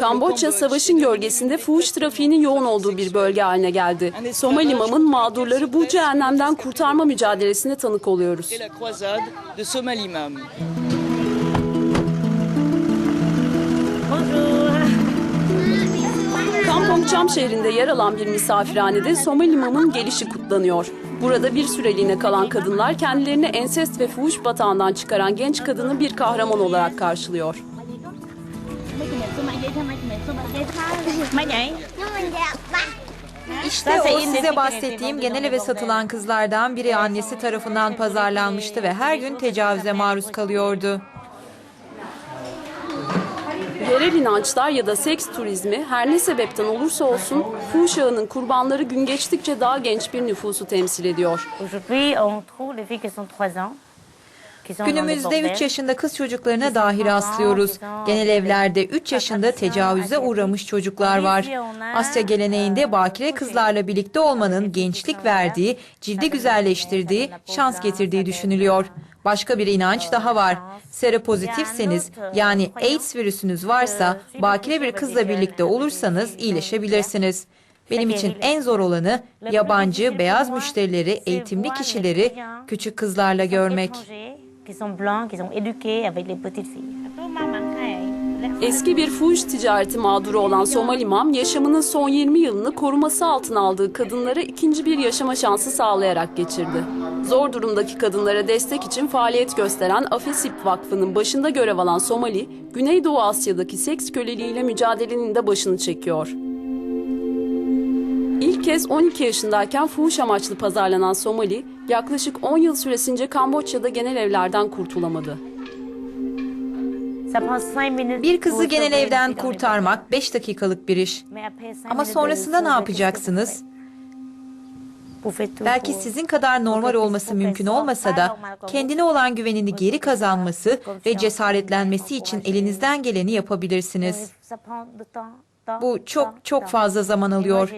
Kamboçya savaşın gölgesinde fuhuş trafiğinin yoğun olduğu bir bölge haline geldi. Somali Mam'ın mağdurları bu cehennemden kurtarma mücadelesine tanık oluyoruz. Kampong Cham şehrinde yer alan bir misafirhanede Somali Mam'ın gelişi kutlanıyor. Burada bir süreliğine kalan kadınlar kendilerini ensest ve fuhuş batağından çıkaran genç kadını bir kahraman olarak karşılıyor. İşte o size bahsettiğim genel eve satılan kızlardan biri annesi tarafından pazarlanmıştı ve her gün tecavüze maruz kalıyordu. Yerel inançlar ya da seks turizmi her ne sebepten olursa olsun fuhuş ağının kurbanları gün geçtikçe daha genç bir nüfusu temsil ediyor. Günümüzde 3 bordels. yaşında kız çocuklarına dahi rastlıyoruz. Genel evlerde 3 yaşında tecavüze uğramış çocuklar var. Asya geleneğinde bakire kızlarla birlikte olmanın gençlik verdiği, cildi güzelleştirdiği, şans getirdiği düşünülüyor. Başka bir inanç daha var. Seropozitifseniz yani AIDS virüsünüz varsa bakire bir kızla birlikte olursanız iyileşebilirsiniz. Benim için en zor olanı yabancı beyaz müşterileri, eğitimli kişileri küçük kızlarla görmek. Qui sont blancs, qui sont éduqués avec les petites filles. Eski bir fuhuş ticareti mağduru olan Somali Mam, yaşamının son 20 yılını koruması altına aldığı kadınlara ikinci bir yaşama şansı sağlayarak geçirdi. Zor durumdaki kadınlara destek için faaliyet gösteren Afesip Vakfı'nın başında görev alan Somali, Güneydoğu Asya'daki seks köleliğiyle mücadelenin de başını çekiyor. İlk kez 12 yaşındayken fuhuş amaçlı pazarlanan Somali, yaklaşık 10 yıl süresince Kamboçya'da genel evlerden kurtulamadı. Bir kızı genel evden kurtarmak 5 dakikalık bir iş. Ama sonrasında ne yapacaksınız? Belki sizin kadar normal olması mümkün olmasa da kendine olan güvenini geri kazanması ve cesaretlenmesi için elinizden geleni yapabilirsiniz. Bu çok çok fazla zaman alıyor.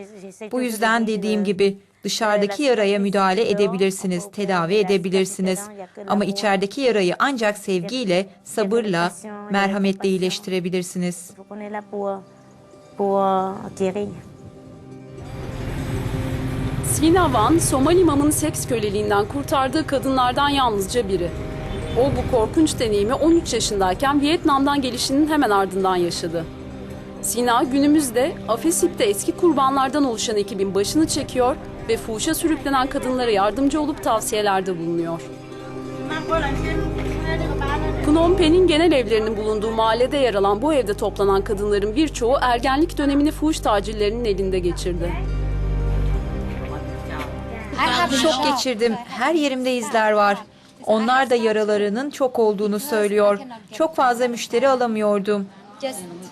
Bu yüzden dediğim gibi dışarıdaki yaraya müdahale edebilirsiniz, tedavi edebilirsiniz. Ama içerideki yarayı ancak sevgiyle, sabırla, merhametle iyileştirebilirsiniz. Sina Van, Somali Mam'ın seks köleliğinden kurtardığı kadınlardan yalnızca biri. O bu korkunç deneyimi 13 yaşındayken Vietnam'dan gelişinin hemen ardından yaşadı. Sina günümüzde Afesip'te eski kurbanlardan oluşan ekibin başını çekiyor ve fuhuşa sürüklenen kadınlara yardımcı olup tavsiyelerde bulunuyor. Phnom Penh'in genel evlerinin bulunduğu mahallede yer alan bu evde toplanan kadınların birçoğu ergenlik dönemini fuhuş tacirlerinin elinde geçirdi. Şok geçirdim. Her yerimde izler var. Onlar da yaralarının çok olduğunu söylüyor. Çok fazla müşteri alamıyordum.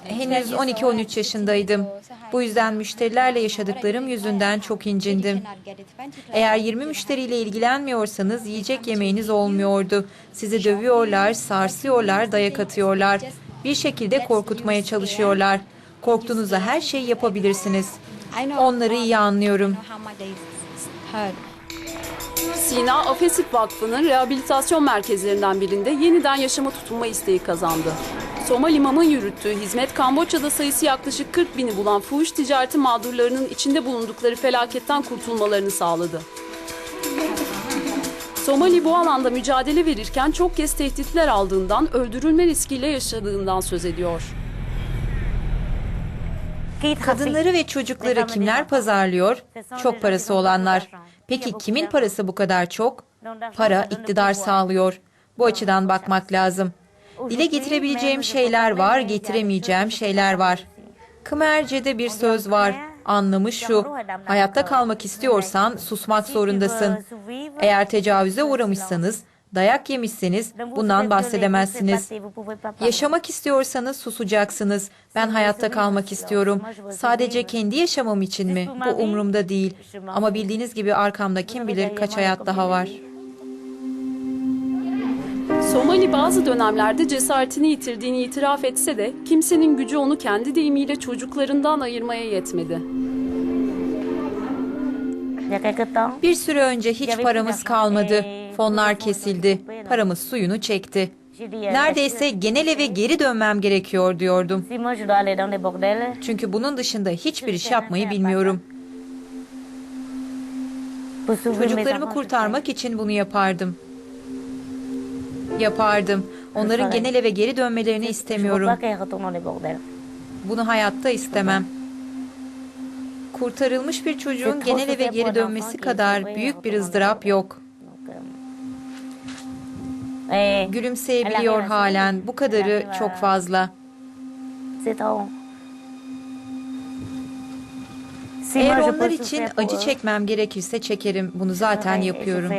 Henüz 12-13 yaşındaydım. Bu yüzden müşterilerle yaşadıklarım yüzünden çok incindim. Eğer 20 müşteriyle ilgilenmiyorsanız yiyecek yemeğiniz olmuyordu. Sizi dövüyorlar, sarsıyorlar, dayak atıyorlar. Bir şekilde korkutmaya çalışıyorlar. Korktuğunuzda her şeyi yapabilirsiniz. Onları iyi anlıyorum. Sina Afesip Vakfı'nın rehabilitasyon merkezlerinden birinde yeniden yaşama tutunma isteği kazandı. Somali Mam'ın yürüttüğü hizmet Kamboçya'da sayısı yaklaşık 40 bini bulan fuhuş ticareti mağdurlarının içinde bulundukları felaketten kurtulmalarını sağladı. Somali bu alanda mücadele verirken çok kez tehditler aldığından, öldürülme riskiyle yaşadığından söz ediyor. Kadınları ve çocukları kimler pazarlıyor? Çok parası olanlar. Peki kimin parası bu kadar çok? Para iktidar sağlıyor. Bu açıdan bakmak lazım. Dile getirebileceğim şeyler var, getiremeyeceğim şeyler var. Khmerce'de bir söz var. Anlamı şu. Hayatta kalmak istiyorsan susmak zorundasın. Eğer tecavüze uğramışsanız, dayak yemişseniz bundan bahsedemezsiniz. Yaşamak istiyorsanız susacaksınız. Ben hayatta kalmak istiyorum. Sadece kendi yaşamam için mi? Bu umurumda değil. Ama bildiğiniz gibi arkamda kim bilir kaç hayat daha var. Somali bazı dönemlerde cesaretini yitirdiğini itiraf etse de kimsenin gücü onu kendi deyimiyle çocuklarından ayırmaya yetmedi. Bir süre önce hiç paramız kalmadı. Fonlar kesildi. Paramız suyunu çekti. Neredeyse genel eve geri dönmem gerekiyor diyordum. Çünkü bunun dışında hiçbir iş yapmayı bilmiyorum. Çocuklarımı kurtarmak için bunu yapardım. Yapardım. Onların genel eve geri dönmelerini istemiyorum. Bunu hayatta istemem. Kurtarılmış bir çocuğun genel eve geri dönmesi kadar büyük bir ızdırap yok. Et Gülümseyebiliyor halen. Bu kadarı çok fazla. Eğer onlar için acı çekmem gerekirse çekerim. Bunu zaten yapıyorum.